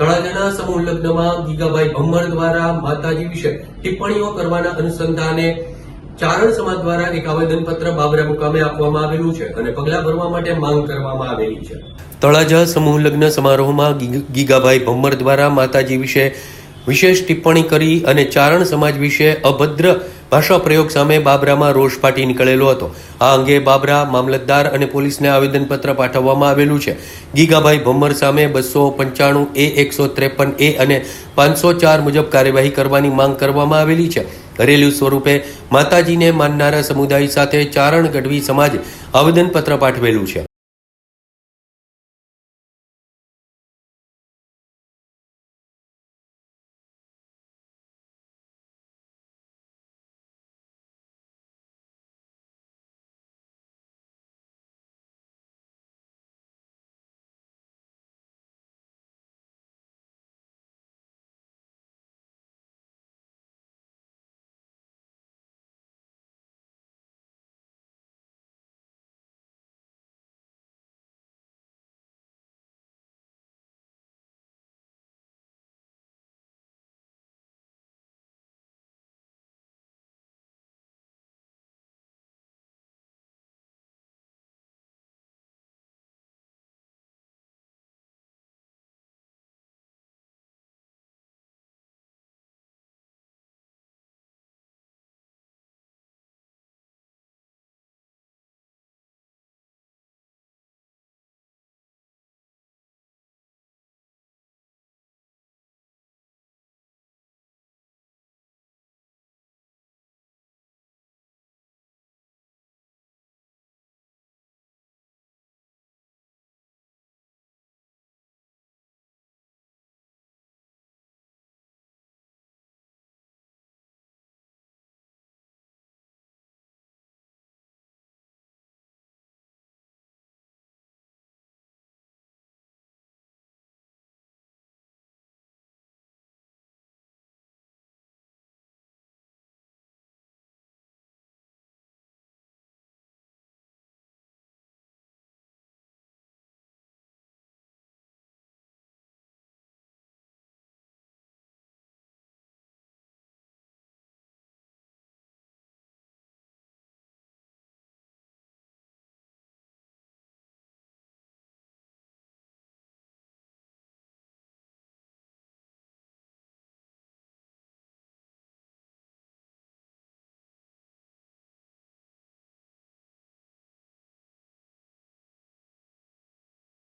તળાજાના સમૂહ લગ્નમાં ગીગાભાઈ ભમ્મર દ્વારા માતાજી વિશે ટિપ્પણીઓ કરવાના અનુસંધાને ચારણ સમાજ દ્વારા એક આવેદનપત્ર બાબરા મુકામે આપવામાં આવેલું છે અને પગલાં ભરવા માટે માંગ કરવામાં આવેલી છે. તળાજા સમૂહ લગ્ન સમારોહમાં ગીગાભાઈ ભમ્મર દ્વારા માતાજી વિશે વિશેષ ટિપ્પણી કરી અને ચારણ સમાજ વિશે અભદ્ર ભાષા પ્રયોગ સામે બાબરામાં રોષ ફાટી નીકળેલો હતો. આ અંગે બાબરા મામલતદાર અને પોલીસને આવેદનપત્ર પાઠવવામાં આવેલું છે. ગીગાભાઈ ભમ્મર સામે બસો પંચાણું એ એકસો ત્રેપન એ અને પાંચસો ચાર મુજબ કાર્યવાહી કરવાની માંગ કરવામાં આવેલી છે. ઘરેલું સ્વરૂપે માતાજીને માનનારા સમુદાય સાથે ચારણ ગઢવી સમાજ આવેદનપત્ર પાઠવેલું છે.